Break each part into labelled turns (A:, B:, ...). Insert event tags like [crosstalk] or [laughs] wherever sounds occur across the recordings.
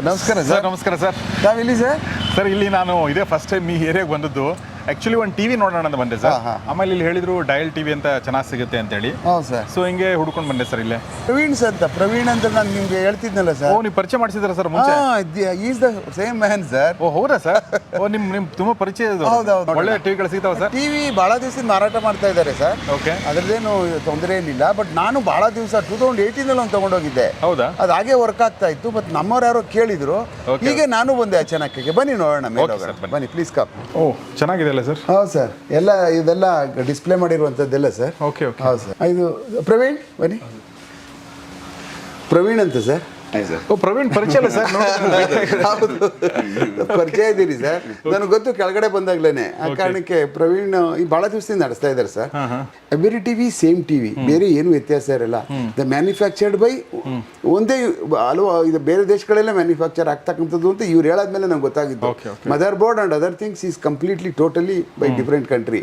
A: ನಮಸ್ಕಾರ
B: ಸರ್. ನಮಸ್ಕಾರ ಸರ್.
A: ನಾವಿಲ್ಲಿ ಸರ್?
B: ಸರ್ ಇಲ್ಲಿ ನಾನು ಇದೇ ಫಸ್ಟ್ ಟೈಮ್ ಈ ಏರಿಯಾಗೆ ಬಂದದ್ದು. ಆಕ್ಚುಲಿ ಒಂದು ಟಿವಿ ನೋಡೋಣ ಅಂತ ಬಂದೆ ಸರ್. ಆಮೇಲೆ ಇಲ್ಲಿ ಹೇಳಿದ್ರು ಡಯಲ್ ಟಿವಿ ಅಂತ ಚೆನ್ನಾಗಿ ಸಿಗುತ್ತೆ ಅಂತೇಳಿ.
A: ಹೌದು ಸರ್.
B: ಸೊ ಹಿಂಗೆ ಹುಡ್ಕೊಂಡು ಬಂದೆ ಸರ್ ಇಲ್ಲೇ.
A: ಪ್ರವೀಣ್ ಸರ್ ಅಂತ ಪ್ರವೀಣ್ ಅಂತ ನಾನು ನಿಮ್ಗೆ ಹೇಳ್ತಿದ್ನಲ್ಲ
B: ಓ
A: ಸರ್
B: ನೀವು ಪರಿಚಯ ಮಾಡಿಸಿದ್ರ ಸರ್ ಮುಂಚೆ?
A: Is the same man sir.
B: ಓ ಹೌದಾ ಸರ್? ಓ ನಿಮ್ ನಿಮ್ ತುಂಬಾ ಪರಿಚಯ ಇದು
A: ಹೌದು, ಹೌದು.
B: ಒಳ್ಳೆ ಟಿವಿಗಳು ಸಿಗ್ತಾವ ಸರ್?
A: ಟಿವಿ ಬಹಳ ದಿವಸದಿಂದ ಮಾರಾಟ ಮಾಡ್ತಾ ಇದ್ದಾರೆ ಸರ್.
B: ಓಕೆ
A: ಅದ್ರದ್ದೇನು ತೊಂದರೆ ಏನಿಲ್ಲ ಬಟ್ ನಾನು ಬಹಳ ದಿವಸ ಟೂ ತೌಸಂಡ್ ಏಯ್ಟೀನಲ್ಲಿ ಒಂದು ತಗೊಂಡೋಗಿದ್ದೆ.
B: ಹೌದಾ?
A: ಅದು ಹಾಗೆ ವರ್ಕ್ ಆಗ್ತಾ ಇತ್ತು ಬಟ್ ನಮ್ಮವ್ರು ಯಾರೋ ಕೇಳಿದ್ರು. ಹೀಗೆ ನಾನು ಬಂದೆ ಅಚಾನಕ್ಕೆ ಬನ್ನಿ ನೋಡೋಣ.
B: ಬನ್ನಿ.
A: ಪ್ಲೀಸ್ ಕಪ್
B: ಓ ಚೆನ್ನಾಗಿದೆ ಅಲ್ಲ ಸರ್?
A: ಹೌದು ಸರ್. ಎಲ್ಲ ಇದೆಲ್ಲ ಡಿಸ್ಪ್ಲೇ ಮಾಡಿರುವಂಥದ್ದೆಲ್ಲ ಸರ್.
B: Okay okay.
A: ಹೌದು ಸರ್. ಇದು ಪ್ರವೀಣ್ ಬನ್ನಿ. ಪ್ರವೀಣ್ ಅಂತ ಸರ್.
B: ಓ ಪ್ರವೀಣ್ ಪರಿಚಯ ಇಲ್ಲ ಸರ್
A: ಹೌದು ಪರಿಚಯ ಇದ್ದೀರಿ ಸರ್. ನನಗೆ ಗೊತ್ತು ಕೆಳಗಡೆ ಬಂದಾಗ್ಲೇನೆ. ಆ ಕಾರಣಕ್ಕೆ ಪ್ರವೀಣ್ ಈ ಬಹಳ ದಿವಸದಿಂದ ನಡೆಸ್ತಾ ಇದ್ದಾರೆ sir. Every TV same TV ಬೇರೆ ಏನು ವ್ಯತ್ಯಾಸ ಇರಲ್ಲ. ದ ಮ್ಯಾನುಫ್ಯಾಕ್ಚರ್ಡ್ ಬೈ ಒಂದೇ ಹಲವು ಇದು ಬೇರೆ ದೇಶಗಳೆಲ್ಲ ಮ್ಯಾನುಫ್ಯಾಕ್ಚರ್ ಆಗ್ತಕ್ಕಂಥದ್ದು ಅಂತ ಇವ್ರು ಹೇಳಾದ್ಮೇಲೆ ನಂಗೆ ಗೊತ್ತಾಗಿದ್ದು. Motherboard and other things is completely totally by different country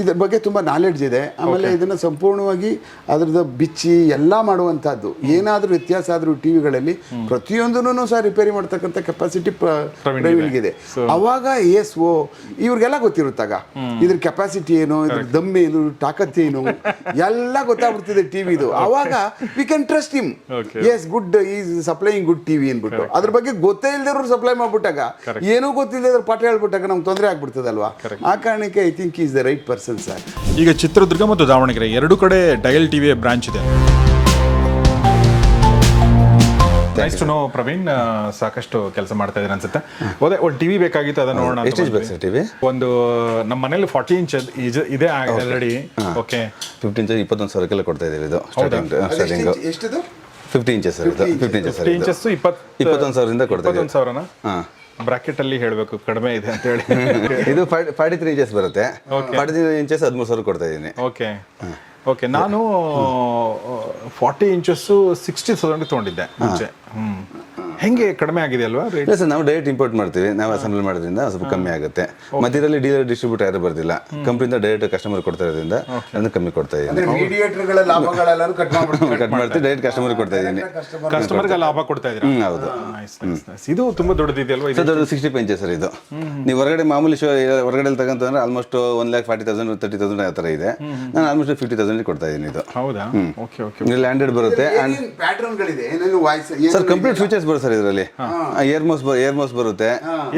A: ಇದ್ರ ಬಗ್ಗೆ ತುಂಬ ನಾಲೆಡ್ಜ್ ಇದೆ. ಆಮೇಲೆ ಇದನ್ನು ಸಂಪೂರ್ಣವಾಗಿ ಅದ್ರದ್ದು ಬಿಚ್ಚಿ ಎಲ್ಲ ಮಾಡುವಂಥದ್ದು. ಏನಾದರೂ ವ್ಯತ್ಯಾಸ ಆದರೂ ಟಿ ವಿಗಳಲ್ಲಿ ಪ್ರತಿಯೊಂದನ್ನು ಸಹ ರಿಪೇರಿ ಮಾಡ್ತಕ್ಕಂಥ ಕೆಪಾಸಿಟಿ
B: ಪ್ರವೀಣ್ಗಿದೆ.
A: ಪ್ರವೀಣ್ಗಿದೆ ಅವಾಗ ಎಸ್ ಓ ಇವ್ರಿಗೆಲ್ಲ ಗೊತ್ತಿರುತ್ತಾಗ. ಇದ್ರ ಕೆಪಾಸಿಟಿ ಏನು ಇದ್ರ ದಮ್ ಏನು ತಾಕತ್ ಏನು ಎಲ್ಲ ಗೊತ್ತಾಗ್ಬಿಡ್ತಿದೆ ಟಿವಿದು ಅವಾಗ we can trust him as good is supplying good TV ಅನ್ಬಿಟ್ಟು ಅದ್ರ ಬಗ್ಗೆ ಗೊತ್ತೇ ಇಲ್ದಿರೋರು ಸಪ್ಲೈ ಮಾಡ್ಬಿಟ್ಟಾಗ ಏನೂ ಗೊತ್ತಿಲ್ಲದ್ರ ಪಾಠ ಹೇಳ್ಬಿಟ್ಟಾಗ ನಮ್ಗೆ ತೊಂದರೆ ಆಗ್ಬಿಡ್ತದಲ್ವಾ? ಆ ಕಾರಣಕ್ಕೆ I think is the right person sir
B: ಈಗ ಚಿತ್ರದುರ್ಗ ಮತ್ತು ದಾವಣಗೆರೆ ಎರಡು ಕಡೆ ಡಯಲ್ ಟಿವಿ ಬ್ರಾಂಚ್ ಇದೆ. Nice to know Praveen. ಆ, ಸಾಕಷ್ಟು ಕೆಲಸ ಮಾಡ್ತಾ ಇದ್ದಾರೆ ಅನ್ಸುತ್ತೆ. ಅದೇ ಒಂದು ಟಿವಿ ಬೇಕಾಗಿತ್ತು ಅದನ್ನ ನೋಡೋಣ ಅಂತ
C: ಎಷ್ಟು ಇಂಚ್ ಬೇಕು. Sir TV?
B: ಒಂದು ನಮ್ಮ ಮನೇಲಿ ಫಾರ್ಟಿ ಇಂಚ್ ಇದೆ ಆಲ್ರೆಡಿ ಓಕೆ
C: ಫಿಫ್ಟಿ ಇಂಚ್ ಇಪ್ಪತ್ತೊಂದು ಸಾವಿರಕ್ಕೆಲ್ಲ ಕೊಡ್ತಾ ಇದ್ದೀವಿ ಇದು ಸ್ಟಾರ್ಟಿಂಗ್ ಸ್ಟಾರ್ಟಿಂಗ್
A: ಎಷ್ಟಿದು?
C: ಫಿಫ್ಟಿ ಇಂಚಸ್ ಸರ್ ಇದು. ಫಿಫ್ಟಿ ಇಂಚಸ್ ಸರ್
B: ಫಿಫ್ಟಿ
C: ಇದು.
B: ಇಂಚಸ್ ಇಪ್ಪತ್ತು
C: ಇಪ್ಪತ್ತೊಂದು ಸಾವಿರದಿಂದ ಕೊಡ್ತಾ
B: ಇಪ್ಪತ್ತೊಂದು ಸಾವಿರನ?
C: ಹಾಂ.
B: ಬ್ರಾಕೆಟ್ ಅಲ್ಲಿ ಹೇಳಬೇಕು ಕಡಿಮೆ ಇದೆ ಅಂತ ಹೇಳಿ. [laughs]
C: ಇದು ಫಾರ್ಟಿ ತ್ರೀ ಇಂಚಸ್ ಬರುತ್ತೆ. ಫಾರ್ಟಿ ತ್ರೀ ಇಂಚಸ್ ಹದಿಮೂರು ಸಾವಿರ ಕೊಡ್ತಾ ಇದ್ದೀನಿ.
B: ಓಕೆ ಓಕೆ ನಾನು ಫಾರ್ಟಿ ಇಂಚಸ್ಸು ಸಿಕ್ಸ್ಟಿ ತೌಸಂಡ್ ತೊಗೊಂಡಿದ್ದೆ ಮುಂಚೆ. ಹ್ಮ್. ಹೆಂಗೆ ಕಡಿಮೆ ಆಗಿದೆ ಅಲ್ವಾ ರೇಟ್
C: ಇಲ್ಲ ಸರ್ ನಾವು ಡೈರೆಕ್ಟ್ ಇಂಪೋರ್ಟ್ ಮಾಡ್ತೀವಿ. ನಾವು ಅಸೆಂಬಲ್ ಮಾಡೋದ್ರಿಂದ ಸ್ವಲ್ಪ ಕಮ್ಮಿ ಆಗುತ್ತೆ. ಮತ್ತೆ ಇದರಲ್ಲಿ ಡೀಲರ್ ಡಿಸ್ಟ್ರಿಬ್ಯೂಟರ್ ಯಾರು ಬರ್ತಿಲ್ಲ ಕಂಪ್ನಿಯಿಂದ ಡೈರೆಕ್ಟ್ ಕಸ್ಟಮರ್ ಕೊಡ್ತಾ ಇರೋದ್ರಿಂದ ಅದನ್ನು ಕಮ್ಮಿ ಕೊಡ್ತಾ ಇದ್ದೀನಿ.
A: ಕಟ್
C: ಮಾಡ್ತೀವಿ. ಡೈರೆಕ್ಟ್ ಕಸ್ಟಮರ್ ಕೊಡ್ತಾ ಇದ್ದೀನಿ.
B: ಕಸ್ಟಮರ್ಗೆ ಲಾಭ ಕೊಡ್ತಾ ಇದ್ದೀನಿ
C: ಹ್ಮ್, ಹೌದು.
B: ಇದು ತುಂಬಾ ದೊಡ್ಡದಿದೆ ಅಲ್ವಾ? ಇದು?
C: ದೊಡ್ಡ ಸಿಕ್ಸ್ಟಿ ಫೈವ್ ಇಂಚಸ್ ಸರ್ ಇದು ನೀವು ಹೊರಗಡೆ ಮಾಮೂಲಿ ಶೋ ಹೊರಗಡೆ ತಗೊಂತಂದ್ರೆ almost one lakh forty thousand thirty thousand ಆ ಥರ ಇದೆ. ನಾನು ಆಲ್ಮೋಸ್ಟ್ ಫಿಫ್ಟಿ ತೌಸಂಡ್ ಕೊಡ್ತಾ ಇದ್ದೀನಿ ಇದು.
B: ಹೌದಾ? ಓಕೆ ಓಕೆ
C: ಲ್ಯಾಂಡೆಡ್ ಬರುತ್ತೆ ಸರ್ ಕಂಪ್ಲೀಟ್ ಫೀಚರ್ಸ್ ಬರುತ್ತೆ ಸರ್ ಇದರಲ್ಲಿ? ಏರ್ ಮೌಸ್ ಏರ್ ಮೌಸ್ ಬರುತ್ತೆ.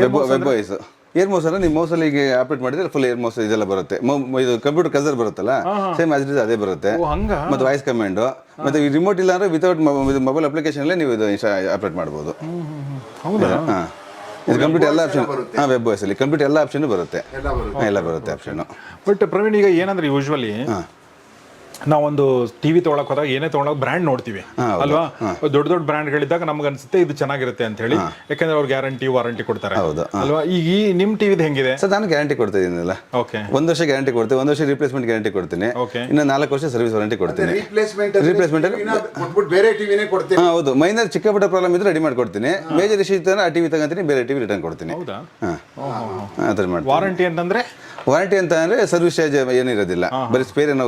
C: ವೆಬ್ ವಾಯ್ಸ್ ಏರ್ ಮೋಸ್ ಅಂದ್ರೆ? ನೀವು ಮೌಸಲ್ಲಿ ಈಗ ಆಪರೇಟ್ ಮಾಡಿದ್ರೆ ಫುಲ್ ಏರ್ ಮೋಸ್ ಇದೆಲ್ಲ ಬರುತ್ತೆ. ಇದು ಕಂಪ್ಯೂಟರ್ ಕಸರ್ ಬರುತ್ತಲ್ಲ? ಸೇಮ್ ಆಸ್ ಅದೇ ಬರುತ್ತೆ. ಮತ್ತೆ ವಾಯ್ಸ್ ಕಮಾಂಡ್ ಮತ್ತೆ ರಿಮೋಟ್ ಇಲ್ಲ ಅಂದ್ರೆ ವಿತೌಟ್ ಮೊಬೈಲ್ ಅಪ್ಲಿಕೇಶನ್ ನೀವು ಇದು ಆಪರೇಟ್ ಮಾಡ್ಬೋದು.
B: ಹೌದಾ?
C: ಇದು ಕಂಪ್ಯೂಟರ್ ಎಲ್ಲ ಆಪ್ಷನ್ ಹಾಂ ವೆಬ್ ವಾಯ್ಸ್ ಅಲ್ಲಿ. ಕಂಪ್ಲೀಟ್ ಎಲ್ಲ ಆಪ್ಷನ್ ಬರುತ್ತೆ.
A: ಎಲ್ಲ ಬರುತ್ತೆ.
C: ಹಾ, ಎಲ್ಲ ಬರುತ್ತೆ ಆಪ್ಷನ್
B: ಬಟ್ ಪ್ರವೀಣ್ ಈಗ ಏನಂದ್ರೆ ಯೂಶ್ವಲಿ ನಾವೊಂದು ಟಿವಿ ತೊಗೊಳಕ್ ಹೋದಾಗ ಏನೇ ತೊಗೊಳಕ್ ಬ್ರ್ಯಾಂಡ್ ನೋಡ್ತೀವಿ. ಅಲ್ವಾ? ದೊಡ್ಡ ದೊಡ್ಡ ಬ್ರ್ಯಾಂಡ್ಗಳಿದ್ದಾಗ ನಮ್ಗೆ ಅನ್ಸುತ್ತೆ ಇದು ಚೆನ್ನಾಗಿರುತ್ತೆ ಅಂತ ಹೇಳಿ. ಯಾಕಂದ್ರೆ ಅವ್ರು ಗ್ಯಾರಂಟಿ ವಾರಂಟಿ ಕೊಡ್ತಾರೆ.
C: ಹೌದು,
B: ಅಲ್ವಾ? ಈಗ ಈ ನಿಮ್ ಟಿವಿದ್ ಹೆಂಗಿದೆ?
C: ಸರ್ ನಾನು ಗ್ಯಾರಂಟಿ ಕೊಡ್ತಿದ್ದೀನಿ ಇದ್ದೀನಲ್ಲ
B: ಓಕೆ
C: ಒಂದು ವರ್ಷ ಗ್ಯಾರಂಟಿ ಕೊಡ್ತೀನಿ ಒಂದು ವರ್ಷ ರಿಪ್ಲೇಸ್ಮೆಂಟ್ ಗ್ಯಾರಂಟಿ ಕೊಡ್ತೀನಿ.
B: ಇನ್ನ
C: ಇನ್ನು ನಾಲ್ಕು ವರ್ಷ ಸರ್ವಿಸ್ ವಾರಂಟಿ ಕೊಡ್ತೀನಿ.
A: ರಿಪ್ಲೇಸ್ಮೆಂಟ್ ಬೇರೆ ಟಿವಿನೇ ಕೊಡ್ತೀನಿ.
C: ಹೌದು. ಮೈನರ್ ಚಿಕ್ಕ ಪುಟ್ಟ ಪ್ರಾಬ್ಲಮ್ ಇದ್ರೆ ರೆಡಿ ಮಾಡ್ಕೊಡ್ತೀನಿ. ಮೇಜರ್ ಇಶ್ಯೂ ಇತ್ತು ಅಂದ್ರೆ ಆ ಟಿವಿ ತಗೊಂತೀನಿ ಬೇರೆ ಟಿವಿ ರಿಟರ್ನ್ ಕೊಡ್ತೀನಿ.
B: ವಾರಂಟಿ ಅಂತಂದ್ರೆ?
C: ವಾರಂಟಿ ಅಂತ ಅಂದ್ರೆ ಸರ್ವಿಸ್ ಚಾರ್ಜ್ ಏನಿರೋದಿಲ್ಲ. ಬರೀ ಸ್ಪೇರ್ ಏನೋ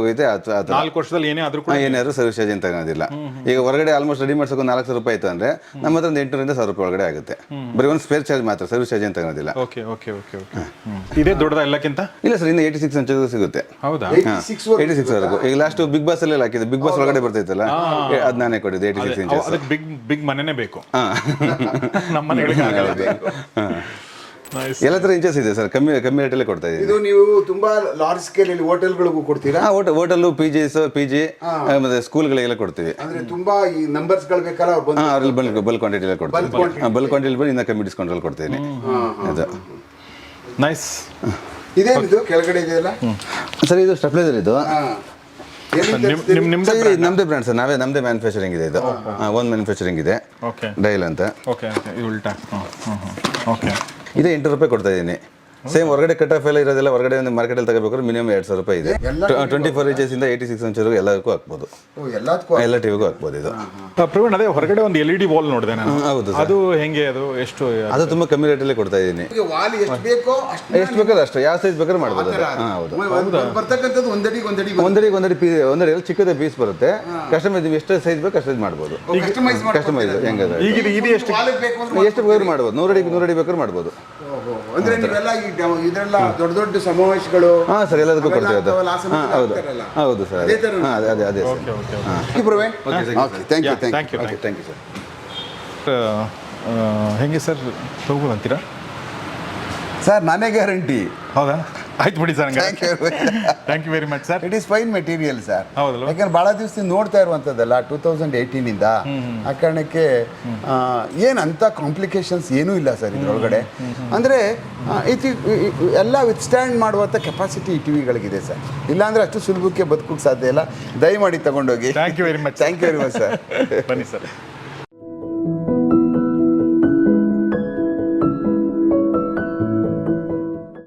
C: ಥರ
B: ನಾಲ್ಕು ವರ್ಷದಲ್ಲಿ ಏನೇ ಆದ್ರೂ ಕೂಡ
C: ಏನಾದ್ರು ಸರ್ವಿಸ್ ಚಾರ್ಜ್ ಅಂತ ತಗೋದಿಲ್ಲ ಈಗ ಹೊರಗಡೆ ಆಲ್ಮೋಸ್ಟ್ ರೆಡಿ ಮಾಡ್ಸೋಕೆ ಒಂದು ನಾಲ್ಕು ಸಾವಿರ ರೂಪಾಯಿ ಆಯ್ತು ಅಂದ್ರೆ ನಮ್ಮ ಹತ್ರ ಒಂದು ಎಂಟುನೂರಿಂದ ಸಾವಿರ ರೂಪಾಯಿ ಒಳಗಡೆ ಆಗುತ್ತೆ. ಬರೀ ಒಂದು ಸ್ಪೇರ್ ಚಾರ್ಜ್ ಮಾತ್ರ ಸರ್ವಿಸ್ ಚಾರ್ಜ್ ಅಂತ ತಗೋದಿಲ್ಲ
B: ಓಕೆ ಓಕೆ ಓಕೆ ಓಕೆ. ಇದೇ ದೊಡ್ಡದ ಎಲ್ಲಕ್ಕಿಂತ?
C: ಇಲ್ಲ ಸರ್ ಇನ್ನು ಏಯ್ಟಿ ಸಿಕ್ಸ್ ಅಂತ ಸಿಗುತ್ತೆ.
B: ಹೌದಾ?
A: ಸಿಕ್ಸ್
C: ಏಯ್ಟಿ ಸಿಕ್ಸ್ ವರೆಗೂ. ಈಗ ಲಾಸ್ಟ್ ಬಿಗ್ ಬಾಸ್ ಅಲ್ಲೇ ಹಾಕಿದೆ ಬಿಗ್ ಬಾಸ್ ಒಳಗಡೆ ಬರ್ತೈತಲ್ಲ? ಅದ್ ನಾನೇ ಕೊಟ್ಟಿದ್ದೆ ಏಯ್ಟಿ ಸಿಕ್ಸ್ ಇಂಚಸ್
B: ಅದಕ್ಕೆ ಬಿಗ್ ಬಿಗ್ ಮನೆನೇ ಬೇಕು. [laughs] ನಮ್ಮ ಮನೆಗಳಿಗೆ ಆಗಲ್ಲ.
C: ಎಲ್ಲ ಥರ ಇಂಚಸ್ ಇದೆ ಸರ್. ಕಮ್ಮಿ ಕಮ್ಮಿ ರೇಟಲ್ಲೇ ಕೊಡ್ತಾ ಇದ್ದೀವಿ
A: ಇದು ನೀವು ತುಂಬಾ ಲಾರ್ಜ್ ಸ್ಕೇಲ್ ಅಲ್ಲಿ ಹೋಟೆಲ್ಗಳಿಗೂ ಕೊಡ್ತೀರಾ?
C: ಹಾ hotel PG PGs P G ಮತ್ತೆ ಸ್ಕೂಲ್ಗಳಿಗೆಲ್ಲ ಕೊಡ್ತೀವಿ.
A: ಅಂದ್ರೆ ತುಂಬಾ ಈ ನಂಬರ್ಸ್ಗಳು ಬೇಕಲ್ಲ ಅವ್ರು ಬಂದು
C: ಹಾ ಅವ್ರಲ್ಲಿ ಬಲ್ಕ್ ಬಲ್ಕ್ ಕ್ವಾಂಟಿಟಿ ಎಲ್ಲ ಕೊಡ್ತೀವಿ. ಬಲ್ಕ್ ಕ್ವಾಂಟಿಟಿ ಬಂದು ಇನ್ನೂ ಕಮ್ಮಿ ಡಿಸ್ಕೌಂಟ್ ಅಲ್ಲಿ ಕೊಡ್ತೀನಿ. ಅದು.
B: ನೈಸ್
A: ಇದೇನಿದು? ಕೆಳಗಡೆ ಇದೆಯಲ್ಲ?
C: ಸರ್ ಇದು ಸ್ಟೆಪ್ಲೈಸರ್ ಇದು.
A: ಹಾ. ಎಲ್ಲಿಂದ
B: ನಿಮ್ ನಿಮ್
C: ಸರ್? ಬ್ರ್ಯಾಂಡ್ ಸರ್ ನಾವೇ ನಮ್ದೇ ಮ್ಯಾನುಫ್ಯಾಕ್ಚರಿಂಗ್ ಇದೆ ಇದು. ಒಂದು ಮ್ಯಾನುಫ್ಯಾಕ್ಚರಿಂಗ್ ಇದೆ.
B: ಓಕೆ.
C: ಡೈಲ್ ಅಂತ.
B: Okay okay. ಇದು
C: ಎಂಟು ರೂಪಾಯಿ ಕೊಡ್ತಾ ಇದ್ದೀನಿ. ಸೇಮ್ ಹೊರಗಡೆ ಕಟ್ ಆಫ್ ಎಲ್ಲ ಇರೋದೆಲ್ಲ ಹೊರಗಡೆ ಒಂದು ಮಾರ್ಕೆಟಲ್ಲಿ ತಗೋಬೇಕು ಮಿನಿಮಮ್ ಎರಡು ಸಾವಿರ ರೂಪಾಯಿ ಇದೆ. ಟ್ವೆಂಟಿ ಫೋರ್ ಇಂಚಸ್ ಇಂದ ಏಯ್ಟಿ ಸಿಕ್ಸ್ ಇಂಚರ್ಗೂ ಎಲ್ಲದಕ್ಕೂ ಹಾಕ್ಬೋದು.
A: ಓ ಎಲ್ಲದಕ್ಕೂ
C: ಎಲ್ಲ ಟಿವಿಗೂ ಹಾಕ್ಬೋದು ಇದು.
B: ಪ್ರವೀಣ್ ಅದೇ ಹೊರಗಡೆ ಒಂದು ಎಲ್ ಇ ಡಿ ವಾಲ್ ನೋಡಿದೆ ನಾನು.
C: ಹೌದು
B: ಅದು ಹೆಂಗೆ ಅದು ಎಷ್ಟು
C: ಅದು? ತುಂಬ ಕಮ್ಮಿ ರೇಟಲ್ಲೇ ಕೊಡ್ತಾ ಇದ್ದೀನಿ.
A: ವಾಲ್ ಎಷ್ಟು ಬೇಕೋ ಅಷ್ಟು
C: ಎಷ್ಟು ಬೇಕಾದ್ರೆ ಅಷ್ಟು. ಯಾವ ಸೈಜ್ ಬೇಕಾದ್ರೆ ಮಾಡ್ಬೋದು ಹಾಂ ಹೌದು.
A: ಬರ್ತಕ್ಕಂಥದ್ದು ಒಂದಡಿಗೆ ಒಂದಡಿ
C: ಒಂದಡಿಗೆ ಒಂದಡಿ ಪೀಸ್ ಒಂದಡಿ ಚಿಕ್ಕದ ಪೀಸ್ ಬರುತ್ತೆ. ಕಸ್ಟಮೈಸ್ ನೀವು ಎಷ್ಟು ಸೈಜ್ ಬೇಕು ಅಷ್ಟು ಮಾಡ್ಬೋದು.
A: ಕಸ್ಟಮೈಸ್
C: ಕಸ್ಟಮೈಸ್ ಹೆಂಗದ
B: ಈಗ ಇದು- ಎಷ್ಟು
A: ವಾಲಿಗೆ ಬೇಕು ಅಂದ್ರೆ
C: ಎಷ್ಟು ಬೇಕಾದ್ರೂ ಮಾಡ್ಬೋದು. ನೂರಡಿ ನೂರಡಿ ಬೇಕಾದ್ರೂ ಮಾಡ್ಬೋದು.
A: ಓಹೋ. ಅಂದ್ರೆ ನೀವೆಲ್ಲ ಈ ಇದೆಲ್ಲ ದೊಡ್ಡ ದೊಡ್ಡ ಸಮಾವೇಶಗಳು.
C: ಹಾಂ ಸರ್ ಎಲ್ಲದಕ್ಕೂ ಕೊಡ್ತೀವಿ ಅದು. ಹಾಂ ಹೌದು. ಹೌದು ಸರ್
A: ಅದೇ ಥರ
C: ಹಾಂ ಅದೇ ಅದೇ ಅದೇ sir.
B: Okay okay
A: okay Praveen okay thank you thank
B: thank you
C: okay thank you sir
B: ಹೆಂಗೆ ಸರ್ ತಗೋಬೋದಂತೀರಾ
A: ಸರ್ ನಾನೇ ಗ್ಯಾರಂಟಿ.
B: ಹೌದಾ? ಆಯ್ತು ಬಿಡಿ sir
A: thank you
B: thank you very much sir
A: it is fine material sir
B: ಹೌದಲ್ವಾ?
A: ಯಾಕಂದ್ರೆ ಭಾಳ ದಿವಸದಿಂದ ನೋಡ್ತಾ ಇರುವಂಥದ್ದಲ್ಲ ಟೂ ತೌಸಂಡ್ ಏಯ್ಟೀನಿಂದ ಆ ಕಾರಣಕ್ಕೆ ಏನು ಅಂಥ ಕಾಂಪ್ಲಿಕೇಶನ್ಸ್ ಏನೂ ಇಲ್ಲ ಸರ್ ಇದ್ರೊಳಗಡೆ. ಅಂದರೆ ಇತಿ ಎಲ್ಲ ವಿತ್ಸ್ಟ್ಯಾಂಡ್ ಮಾಡುವಂಥ ಕೆಪಾಸಿಟಿ ಈ ಟಿವಿಗಳಿಗಿದೆ ಸರ್ ಇಲ್ಲಾಂದ್ರೆ ಅಷ್ಟು ಸುಲಭಕ್ಕೆ ಬದುಕೋಕ್ಕೆ ಸಾಧ್ಯ ಇಲ್ಲ. ದಯಮಾಡಿ ತಗೊಂಡೋಗಿ.
B: Thank you very much
A: thank you very much sir
B: ಬನ್ನಿ ಸರ್